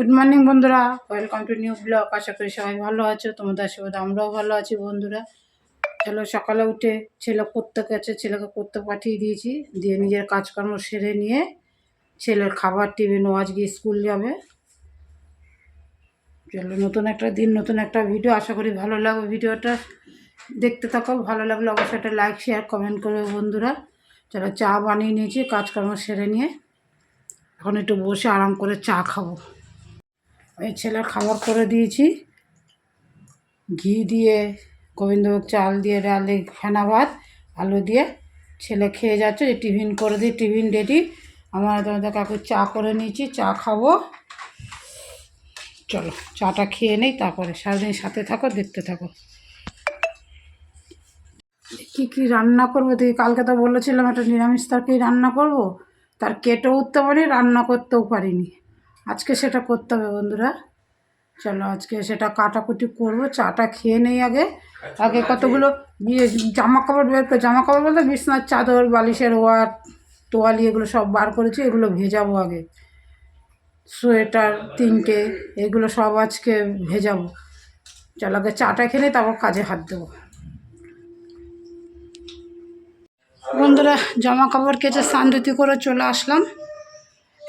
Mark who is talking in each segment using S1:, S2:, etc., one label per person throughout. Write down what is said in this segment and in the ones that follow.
S1: Good morning বন্ধুরা। Welcome to new blog আশা করি সবাই ভালো আছো। তোমাদের আশীর্বাদ আমরাও ভালো আছি, বন্ধুরা। চলো সকালে উঠে ছেলে পড়তে গেছে ছেলেকে পড়তে পাঠিয়ে দিয়েছি। দিয়ে নিজের কাজকর্ম সেরে নিয়ে ছেলের খাবার, টিফিন, ও আজকে স্কুল যাবে। চলো নতুন একটা দিন, নতুন একটা ভিডিও আশা করি ভালো লাগবে ভিডিওটা। দেখতে থাকো, ভালো লাগলে অবশ্যই একটা লাইক শেয়ার কমেন্ট করবে বন্ধুরা। চলো চা বানিয়ে নিয়েছি, কাজকর্ম সেরে নিয়ে। এখন একটু বসে আরাম করে চা খাব। এই ছেলের খাবার করে দিয়েছি। ঘি দিয়ে, গোবিন্দভোগ চাল দিয়ে, ডালে ফেনা ভাত, আলু দিয়ে ছেলে খেয়ে যাচ্ছে। যে টিফিন করে দিই, টিফিন রেডি আমার তোমাদের কাকু চা করে নিয়েছি, চা খাব। চলো, চাটা খেয়ে নেই, তারপরে সারাদিন সাথে থাকো, দেখতে থাকো। কী কী রান্না করব? দেখি, কালকে তো বলেছিলাম একটা নিরামিষ তরকারি রান্না করব। তার কেটেও উঠতে পারি রান্না করতেও পারিনি। আজকে সেটা করতে হবে বন্ধুরা। চলো আজকে সেটা কাটাকুটি করব, চাটা খেয়ে নেই আগে। আগে কতগুলো বিয়ে জামা কাপড় বের করে জামা কাপড় বলতে বিছনার চাদর, বালিশের ওয়ার, তোয়ালি এগুলো সব বার করেছি, এগুলো ভেজাবো আগে। সোয়েটার, তিনটে, এগুলো সব আজকে ভেজাবো। চলো আগে চাটা নিই, তারপর কাজে হাত দেবো। বন্ধুরা জামা কাপড় কেচে স্নানরুতি করে চলে আসলাম।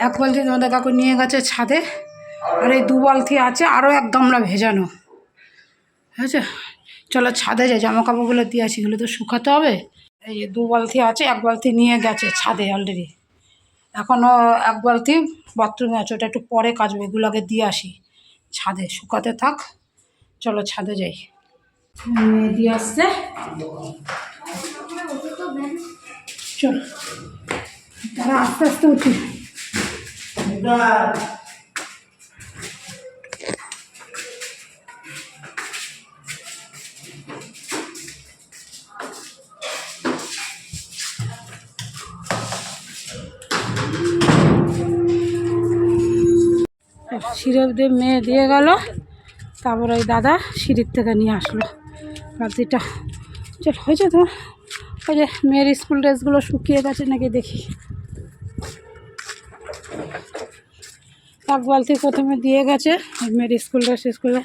S1: এক বালতি তোমাদের কাকু নিয়ে গেছে ছাদে, আর এই দু বালতি আছে আরও এক গামলা ভেজানো। হয়েছে চলো ছাদে যাই জামা কাপড়গুলো দিয়ে আসি, এগুলো তো শুকাতে হবে। এই যে দু বালতি আছে, এক বালতি নিয়ে গেছে ছাদে অলরেডি এখনও এক বালতি বাথরুমে আছে, ওটা একটু পরে কাচবে এগুলো আগে দিয়ে আসি। ছাদে, শুকাতে থাক। চলো ছাদে যাই। দিয়ে আসছে। চলো। তারা আস্তে আস্তে উঠি। সিরপ দিয়ে মেয়ে দিয়ে গেল। তারপর ওই দাদা সিঁড়ির থেকে নিয়ে আসলো। বালতিটা চল, হয়েছে তো। ওই যে মেয়ের স্কুল ড্রেসগুলো শুকিয়ে গেছে নাকি দেখি। এক বালতি প্রথমে দিয়ে গেছে মেয়ের স্কুল ড্রেস স্কুলে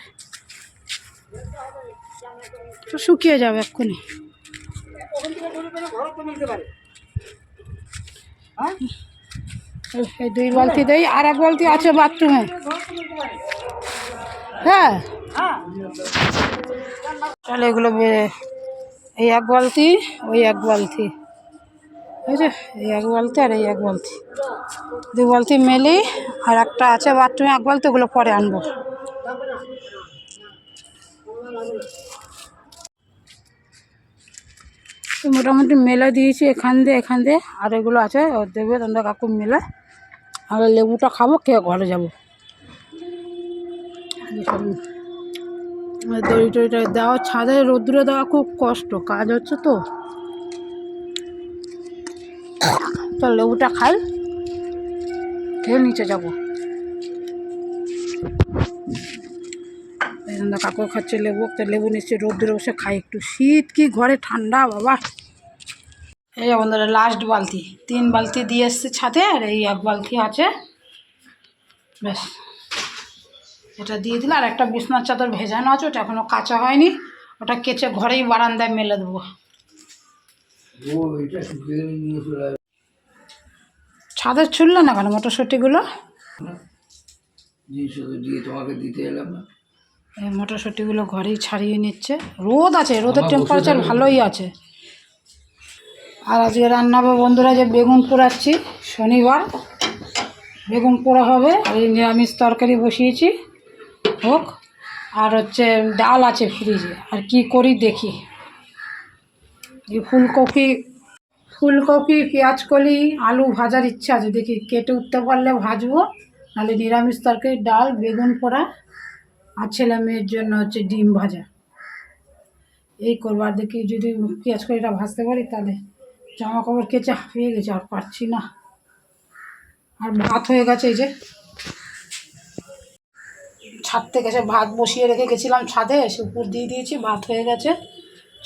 S1: শুকিয়ে যাবে এক্ষুনি। এই দুই বালতি দেই, আর এক বালতি আছে বাথরুমে। হ্যাঁ। তাহলে এগুলো এই এক বালতি, ওই এক বালতি। বুঝেছ এই এক বালতি আর এই এক বালতি। দু বালতি মেলি, আর একটা আছে বাথরুমে, এক বালতি ওগুলো পরে আনব। মোটামুটি মেলে দিয়েছি এখান দিয়ে এখান দিয়ে। আর এগুলো আছে, ও দেবে তোমরা কাকু মেলা। আর লেবুটা খাব, খেয়ে ঘরে যাব। দড়ি টড়িটা দেওয়া, ছাদে রোদ্দুরে দেওয়া খুব কষ্ট, কাজ হচ্ছে তো। চল লেবুটা খাই। খেয়ে নিচে যাব। কাকু খাচ্ছে লেবু, তো লেবু নিশ্চয়ই রোদ্দুরে বসে খাই একটু। শীত কি ঘরে ঠান্ডা, বাবা। এই বন্ধুরা লাস্ট বালতি। তিন বালতি দিয়ে এসছে ছাদে, আর এই এক বালতি আছে। ব্যাস। এটা দিয়ে দিলে, আর একটা বিছনার চাদর ভেজানো আছে, ওটা এখনও কাঁচা হয়নি। ওটা কেচে ঘরেই বারান্দায় মেলে দেবো। ছাদের ছুললে না কেন মটরশুঁটিগুলো?
S2: তোমাকে দিতে এলাম না।
S1: এই মটরশুঁটিগুলো ঘরেই ছাড়িয়ে নিচ্ছে। রোদ আছে রোদের টেম্পারেচার ভালোই আছে। আর আজকে রান্না হবে বন্ধুরা যে বেগুন পোড়াচ্ছি শনিবার। বেগুন পোড়া হবে আর এই নিরামিষ তরকারি বসিয়েছি। হোক আর হচ্ছে ডাল আছে ফ্রিজে আর কি করি দেখি। এই ফুলকপি ফুলকপি, পেঁয়াজ কলি, আলু ভাজার ইচ্ছা আছে। দেখি কেটে উঠতে পারলে ভাজবো, নাহলে নিরামিষ তরকারি, ডাল, বেগুন পোড়া আর ছেলে মেয়ের জন্য হচ্ছে ডিম ভাজা। এই করব। আর দেখি যদি পেঁয়াজ কলিটা ভাজতে পারি তাহলে। জামা কাপড় কেচে হাঁপিয়ে গেছে, আর পারছি না। আর ভাত হয়ে গেছে এই যে। ছাদ থেকে এসে ভাত বসিয়ে রেখে গেছিলাম ছাদে, এসে উপর দিয়ে দিয়েছি, ভাত হয়ে গেছে।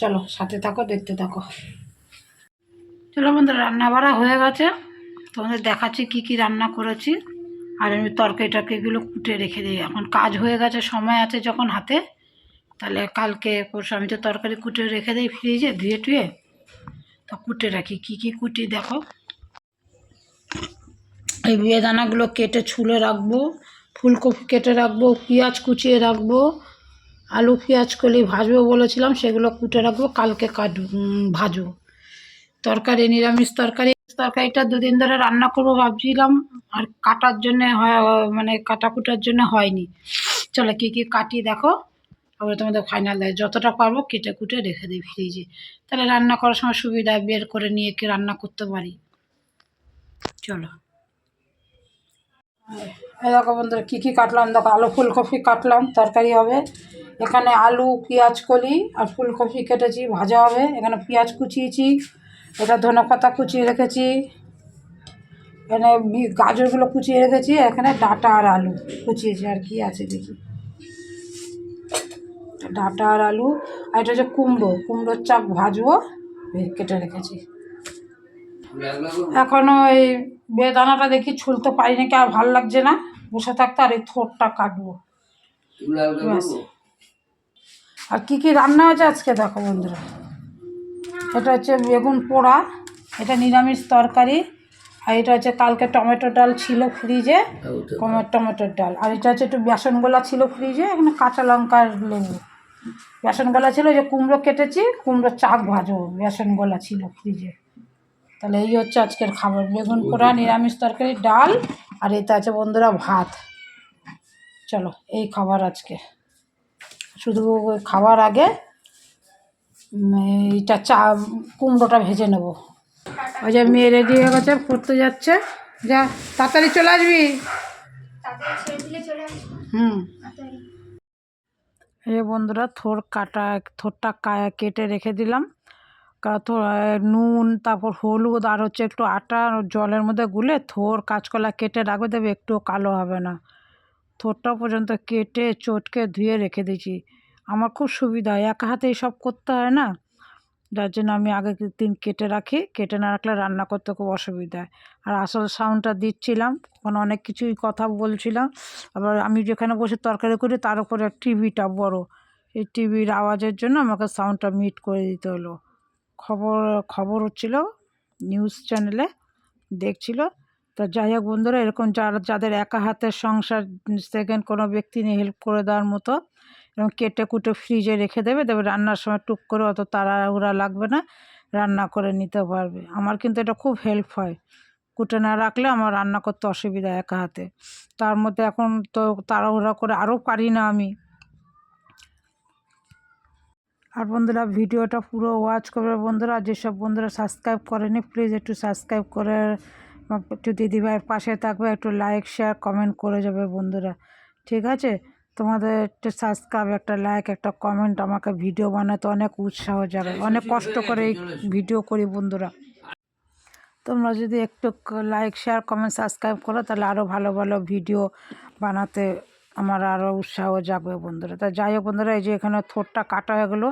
S1: চলো, সাথে থাকো, দেখতে থাকো। চলো বন্ধু রান্না বাড়া হয়ে গেছে। তোমাদের দেখাচ্ছি কি কি রান্না করেছি। আর আমি তরকারি টরকারিগুলো কুটে রেখে দিই। এখন কাজ হয়ে গেছে, সময় আছে যখন হাতে। তাহলে কালকে পরশু আমি তো তরকারি কুটে রেখে দিই ফ্রিজে ধুয়ে টুয়ে। তো কুটে রাখি। কী কী কুটি দেখো। এই বেদানাগুলো কেটে ছুলে রাখব। ফুলকপি কেটে রাখব, পেঁয়াজ কুচিয়ে রাখব। আলু পেঁয়াজ কলি ভাজবো বলেছিলাম, সেগুলো কুটে রাখব। কালকে কাট ভাজবো। তরকারি, নিরামিষ তরকারি। তরকারিটা দুদিন ধরে রান্না করব ভাবছিলাম, আর কাটার জন্যে মানে কাটা কুটার জন্য হয়নি। চলো কী কী কাটি দেখো, তারপরে তোমাদের ফাইনাল দেয় যতটা পারব কেটে কুটে রেখে দিই ফ্রিজে। তাহলে রান্না করার সময় সুবিধা, বের করে নিয়ে কি রান্না করতে পারি? চলো। দেখো বন্ধুরা, কী কী কাটলাম? দেখো আলু ফুলকপি কাটলাম, তরকারি হবে। এখানে আলু, পেঁয়াজ, কলি, আর ফুলকপি কেটেছি, ভাজা হবে। এখানে পেঁয়াজ কুচিয়েছি এটা ধনে পাতা কুচিয়ে রেখেছি। এখানে গাজরগুলো কুচিয়ে রেখেছি এখানে ডাঁটা আর আলু কুচিয়েছি আর কি আছে দেখি। ডাঁটা আর আলু আর এটা হচ্ছে কুমড়ো কুমড়োর চাপ ভাজবো কেটে রেখেছি? এখনও এই বেদানাটা দেখি ছুলতে পারি নাকি আর ভালো লাগছে না? বসে থাকতে আর এই থোরটা কাটবো? আর কি কি রান্না হয়েছে আজকে দেখো বন্ধুরা। এটা হচ্ছে বেগুন পোড়া এটা নিরামিষ তরকারি আর এটা হচ্ছে কালকে টমেটো ডাল ছিল ফ্রিজে টমেটোর ডাল। আর এটা হচ্ছে একটু বেসন গোলা ছিল ফ্রিজে এখানে কাঁচা লঙ্কার লেবু। বেসন গোলা ছিল যে কুমড়ো কেটেছি কুমড়ো চাক ভাজো বেসন গোলা ছিল ফ্রিজে। তাহলে এই হচ্ছে আজকের খাবার বেগুন পোড়া নিরামিষ তরকারি ডাল আর এতে আছে বন্ধুরা ভাত। চলো এই খাবার আজকে। শুধু খাওয়ার আগে এইটা চা, কুমড়োটা ভেজে নেব। ওই যে মেয়ে রেডি হয়ে গেছে পড়তে যাচ্ছে। যা, তাড়াতাড়ি চলে আসবি। হুম। এই বন্ধুরা, থোর কাটা, থোরটা কেটে রেখে দিলাম। নুন, তারপর হলুদ, আর হচ্ছে একটু আটা জলের মধ্যে গুলে থোর কাঁচকলা কেটে রাখবে দেবে একটুও কালো হবে না। থোরটা পর্যন্ত কেটে, চটকে ধুয়ে রেখে দিয়েছি। আমার খুব সুবিধা হয়। একা হাতে সব করতে হয় না? যার জন্য আমি আগে দিন কেটে রাখি। কেটে না রাখলে রান্না করতে খুব অসুবিধা হয়। আর আসল সাউন্ডটা দিচ্ছিলাম। ওখানে অনেক কিছুই কথা বলছিলাম। আবার আমি যেখানে বসে তরকারি করি, তার উপরে টিভিটা বড়। এই টিভির আওয়াজের জন্য আমাকে সাউন্ডটা মিট করে দিতে হলো। খবর খবর হচ্ছিল নিউজ চ্যানেলে দেখছিল। তো যাই হোক বন্ধুরা, এরকম যারা, যাদের একা হাতের সংসার সেকেন্ড কোনো ব্যক্তি নিয়ে হেল্প করে দেওয়ার মতো কেটে কুটে ফ্রিজে রেখে দেবে দেবে রান্নার সময় টুক করে অত তাড়াহুড়া লাগবে না, রান্না করে নিতে পারবে। আমার কিন্তু এটা খুব হেল্প হয়। কুটে না রাখলে আমার রান্না করতে অসুবিধা একা হাতে। তার মধ্যে এখন তো তাড়াহুড়া করে আরও পারি না আমি। আর বন্ধুরা, ভিডিওটা পুরো ওয়াচ করবে বন্ধুরা। যেসব বন্ধুরা সাবস্ক্রাইব করেনি প্লিজ একটু সাবস্ক্রাইব করে একটু দিদিভাইয়ের পাশে থাকবে, একটু লাইক শেয়ার কমেন্ট করে যাবে বন্ধুরা। ঠিক আছে? তোমাদের একটু সাবস্ক্রাইব একটা লাইক একটা কমেন্ট আমাকে ভিডিও বানাতে অনেক উৎসাহ জাগায় অনেক কষ্ট করে এই ভিডিও করি বন্ধুরা। তোমরা যদি একটু লাইক শেয়ার কমেন্ট সাবস্ক্রাইব করো তাহলে আরও ভালো ভালো ভিডিও বানাতে আমার আরও উৎসাহ জাগবে বন্ধুরা। তা যাই হোক বন্ধুরা এই যে এখানে থোরটা কাটা হয়ে গেলো।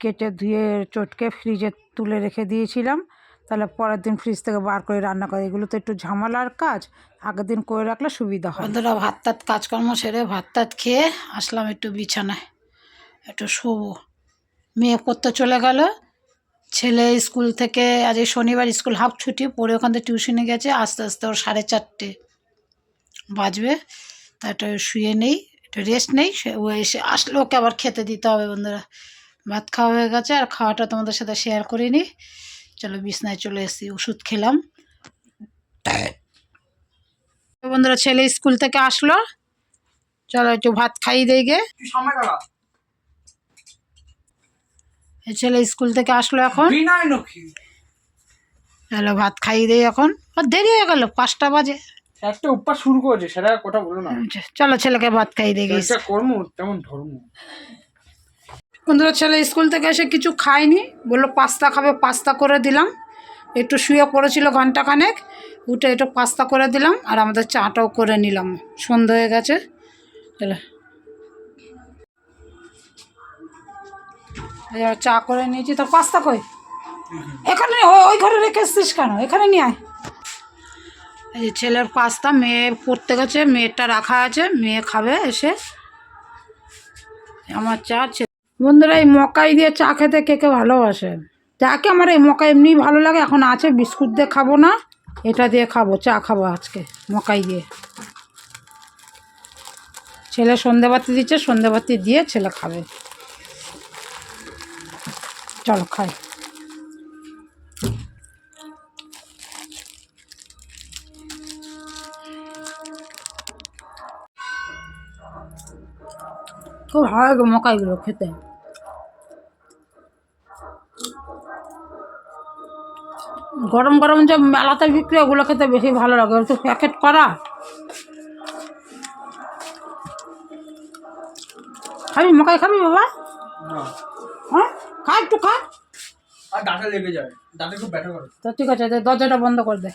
S1: কেটে ধুয়ে চটকে ফ্রিজে তুলে রেখে দিয়েছিলাম। তাহলে পরের দিন ফ্রিজ থেকে বার করে রান্না করে। এগুলো তো একটু ঝামেলার কাজ। আগের দিন করে রাখলে সুবিধা হয়। বন্ধুরা ভাত টাত কাজকর্ম সেরে ভাত টাত খেয়ে আসলাম একটু বিছানায়। একটু শোবো। মেয়ে পড়তে চলে গেল। ছেলে স্কুল থেকে আজ এই শনিবার স্কুল হাফ ছুটি পরে ওখান থেকে টিউশনে গেছে আস্তে আস্তে ওর সাড়ে চারটে বাজবে। তা একটু শুয়ে নেই একটু রেস্ট নেই সে ও এসে আসলে ওকে আবার খেতে দিতে হবে বন্ধুরা। ভাত খাওয়া হয়ে গেছে আর খাওয়াটা তোমাদের সাথে শেয়ার করিনি। চলো বিছনায় চলে এসেছি ওষুধ খেলাম। তো বন্ধুরা ছেলে স্কুল থেকে আসলো। চলো একটু ভাত খাইয়ে দেই গে। ছেলে স্কুল থেকে আসলো এখন। চলো ভাত খাইয়ে দেই এখন। আর দেরি হয়ে গেল পাঁচটা বাজে।
S3: একটা উপাস শুরু করেছে সেটা কথা বলো না।
S1: চলো ছেলেকে ভাত খাইয়ে গেছি
S3: কর্ম তেমন ধর্ম।
S1: বন্ধুরা ছেলে স্কুল থেকে এসে কিছু খায়নি। বলল পাস্তা খাবে পাস্তা করে দিলাম। একটু শুয়ে পড়েছিল ঘন্টাখানেক। উঠে এটা পাস্তা করে দিলাম আর আমাদের চাটাও করে নিলাম। সন্ধ্যা হয়ে গেছে। চা করে নিয়েছি। তোর পাস্তা কই? এখানে ওই- ঘরে রেখে এসছিস কেন? এখানে নিয়ে আয়। এই যে ছেলের পাস্তা, মেয়ে পড়তে গেছে মেয়েটা রাখা আছে, মেয়ে খাবে এসে। আমার চা বন্ধুরা, এই মকাই দিয়ে চা খেতে কে কে ভালোবাসে? চাকে আমার এই মকা এমনি ভালো লাগে, এখন আছে, বিস্কুট দিয়ে খাব না। এটা দিয়ে খাব, চা খাব আজকে, মকাই দিয়ে। ছেলে সন্ধেবাতি দিচ্ছে সন্ধেবাতি দিয়ে ছেলে খাবে। চলো খাই। খুব ভালো লাগে মকাইগুলো খেতে। গরম গরম যে মেলাতে বিক্রি ওগুলো খেতে বেশি ভালো লাগে। একটু তো প্যাকেট করা। খাবি? মকাই খাবি বাবা? হ্যাঁ? খা একটু খা।
S3: আর দাঁতে লেগে যায়। দাঁতে খুব ব্যথা করে।
S1: তো ঠিক আছে দরজাটা বন্ধ করে দে।